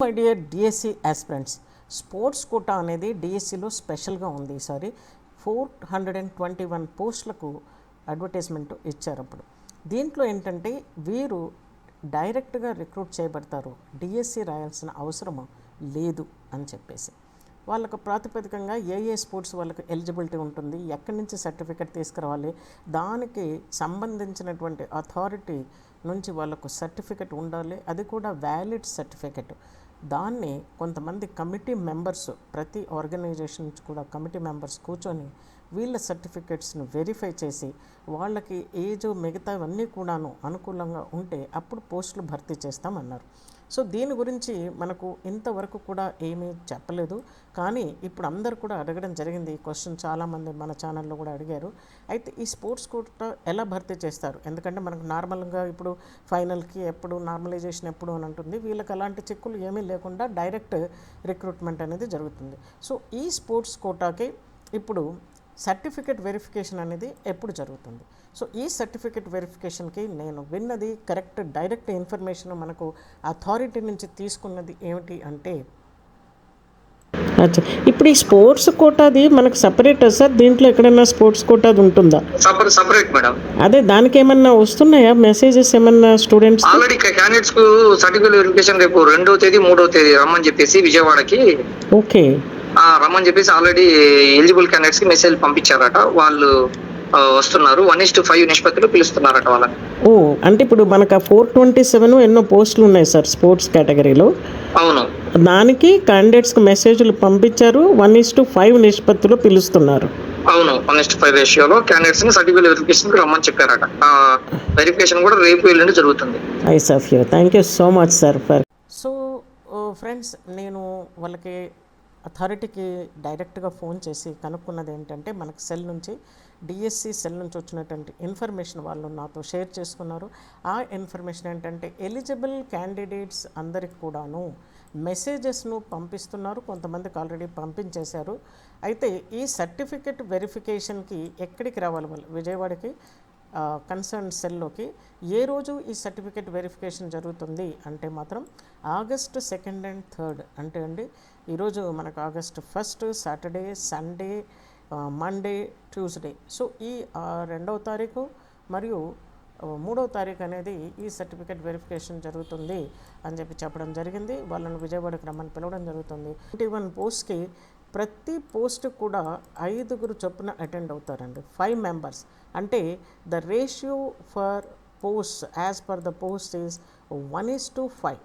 My dear DSC aspirants sports quota అనేది డిఎస్సిలో స్పెషల్గా ఉంది ఈసారి. Four hundred and twenty one పోస్టులకు అడ్వర్టైజ్మెంట్ ఇచ్చారు అప్పుడు. దీంట్లో ఏంటంటే వీరు డైరెక్ట్గా రిక్రూట్ చేయబడతారు. డిఎస్సి రాయాల్సిన అవసరం లేదు అని చెప్పేసి. వాళ్ళకు ప్రాతిపదికంగా ఏ ఏ స్పోర్ట్స్ వాళ్ళకి ఎలిజిబిలిటీ ఉంటుంది ఎక్కడి నుంచి సర్టిఫికెట్ తీసుకురావాలి దానికి సంబంధించినటువంటి అథారిటీ నుంచి వాళ్ళకు సర్టిఫికెట్ ఉండాలి అది కూడా వ్యాలిడ్ సర్టిఫికెట్ దాన్ని కొంతమంది కమిటీ మెంబర్స్ ప్రతి ఆర్గనైజేషన్ నుంచి కూడా కమిటీ మెంబర్స్ కూర్చొని వీళ్ళ సర్టిఫికెట్స్ని వెరిఫై చేసి వాళ్ళకి ఏజ్ మిగతావన్నీ కూడాను అనుకూలంగా ఉంటే అప్పుడు పోస్టులు భర్తీ చేస్తామన్నారు. సో దీని గురించి మనకు ఇంతవరకు కూడా ఏమీ చెప్పలేదు. కానీ ఇప్పుడు అందరు కూడా అడగడం జరిగింది. ఈ క్వశ్చన్ చాలామంది మన ఛానల్లో కూడా అడిగారు. అయితే ఈ స్పోర్ట్స్ కోట ఎలా భర్తీ చేస్తారు? ఎందుకంటే మనకు నార్మల్గా ఇప్పుడు ఫైనల్కి ఎప్పుడు నార్మలైజేషన్ ఎప్పుడు అని ఉంటుంది వీళ్ళకి అలాంటి చిక్కులు ఏమీ లేకుండా డైరెక్ట్ రిక్రూట్మెంట్ అనేది జరుగుతుంది. సో ఈ స్పోర్ట్స్ కోటాకి ఇప్పుడు సర్టిఫికేట్ వెరిఫికేషన్ అనేది ఎప్పుడు జరుగుతుంది? సో ఈ సర్టిఫికేట్ వెరిఫికేషన్కి నేను విన్నది కరెక్ట్ డైరెక్ట్ ఇన్ఫర్మేషన్ మనకు అథారిటీ నుంచి తీసుకున్నది ఏమిటి అంటే అచ్చా. ఇప్పుడు ఈ స్పోర్ట్స్ కోటాది మనకు సపరేట్ సార్? దీంట్లో ఎక్కడైనా స్పోర్ట్స్ కోటాది ఉంటుందా? Separate separate madam. అదే దానికి ఏమన్నా వస్తున్నాయా? మెసేజెస్ ఏమన్నా స్టూడెంట్స్ ఆల్రెడీ క్యాండిడేట్స్కు సర్టిఫికేట్ వెరిఫికేషన్ రేపు రెండో తేదీ మూడో తేదీ రమ్మని చెప్పేసి విజయవాడకి ఓకే. రమ్మని చెప్పేసి ఆల్రెడీ ఎలిజిబుల్ క్యాండిడేట్స్కి మెసేజ్ పంపించారట. వాళ్ళు వస్తున్నారు. వన్ ఇస్ టు ఫైవ్ నిష్పత్తిలో పిలుస్తున్నారట వాళ్ళని. ఓ అంటే ఇప్పుడు మనకు ఆ ఫోర్ ట్వంటీ సెవెన్ ఎన్నో పోస్టులు ఉన్నాయి సార్ స్పోర్ట్స్ కేటగిరీలో అవును. దానికి క్యాండిడేట్స్కి మెసేజ్లు పంపించారు. వన్ ఇస్ టు ఫైవ్ నిష్పత్తిలో పిలుస్తున్నారు. అవును. వన్ ఇస్ టు ఫైవ్ రేషియోలో క్యాండిడేట్స్ని సర్టిఫికేట్ వెరిఫికేషన్కి రమ్మని చెప్పారట. వెరిఫికేషన్ కూడా రేపు ఎల్లుండి జరుగుతుంది. Eyes of you. Thank you so much sir for so friends నేను వాళ్ళకి అథారిటీకి డైరెక్ట్గా ఫోన్ చేసి కనుక్కున్నది ఏంటంటే మనకు సెల్ నుంచి డిఎస్సి సెల్ నుంచి వచ్చినటువంటి ఇన్ఫర్మేషన్ వాళ్ళు నాతో షేర్ చేసుకున్నారు. ఆ ఇన్ఫర్మేషన్ ఏంటంటే ఎలిజిబుల్ క్యాండిడేట్స్ అందరికి కూడాను మెసేజెస్ను పంపిస్తున్నారు. కొంతమందికి ఆల్రెడీ పంపించేశారు. అయితే ఈ సర్టిఫికెట్ వెరిఫికేషన్కి ఎక్కడికి రావాలి వాళ్ళు? విజయవాడకి? కన్సర్న్ సెల్లోకి ఏ రోజు ఈ సర్టిఫికేట్ వెరిఫికేషన్ జరుగుతుంది అంటే మాత్రం ఆగస్ట్ సెకండ్ అండ్ థర్డ్ అంటే అండి ఈరోజు మనకు August first Saturday Sunday Monday Tuesday so ఈ రెండవ తారీఖు మరియు మూడవ తారీఖు అనేది ఈ సర్టిఫికేట్ వెరిఫికేషన్ జరుగుతుంది అని చెప్పి చెప్పడం జరిగింది. వాళ్ళని విజయవాడకి రమ్మని పిలవడం జరుగుతుంది. ట్వంటీ వన్ పోస్ట్కి ప్రతి పోస్ట్ కూడా ఐదుగురు చొప్పున అటెండ్ అవుతారండి. Five members. అంటే the ratio for post as per the post is one is to five.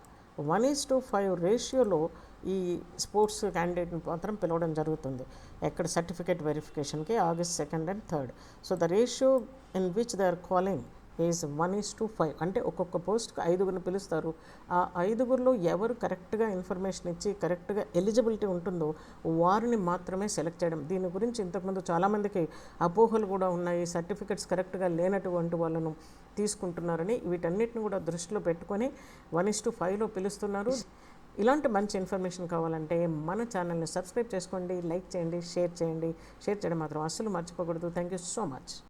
One is to five రేషియోలో ఈ స్పోర్ట్స్ క్యాండిడేట్ని మాత్రం పిలవడం జరుగుతుంది. ఎక్కడ సర్టిఫికేట్ వెరిఫికేషన్కి August second and third. So the ratio in which they are calling is one is to five అంటే ఒక్కొక్క పోస్ట్కి ఐదుగురిని పిలుస్తారు. ఆ ఐదుగురిలో ఎవరు కరెక్ట్గా ఇన్ఫర్మేషన్ ఇచ్చి కరెక్ట్గా ఎలిజిబిలిటీ ఉంటుందో వారిని మాత్రమే సెలెక్ట్ చేయడం. దీని గురించి ఇంతకుముందు చాలామందికి అపోహలు కూడా ఉన్నాయి. సర్టిఫికెట్స్ కరెక్ట్గా లేనటువంటి వాళ్ళను తీసుకుంటున్నారని వీటన్నిటిని కూడా దృష్టిలో పెట్టుకొని వన్ ఇస్ టు ఫైవ్లో పిలుస్తున్నారు. ఇలాంటి మంచి ఇన్ఫర్మేషన్ కావాలంటే మన ఛానల్ని సబ్స్క్రైబ్ చేసుకోండి లైక్ చేయండి షేర్ చేయండి. షేర్ చేయడం మాత్రం అస్సలు మర్చిపోకూడదు. Thank you so much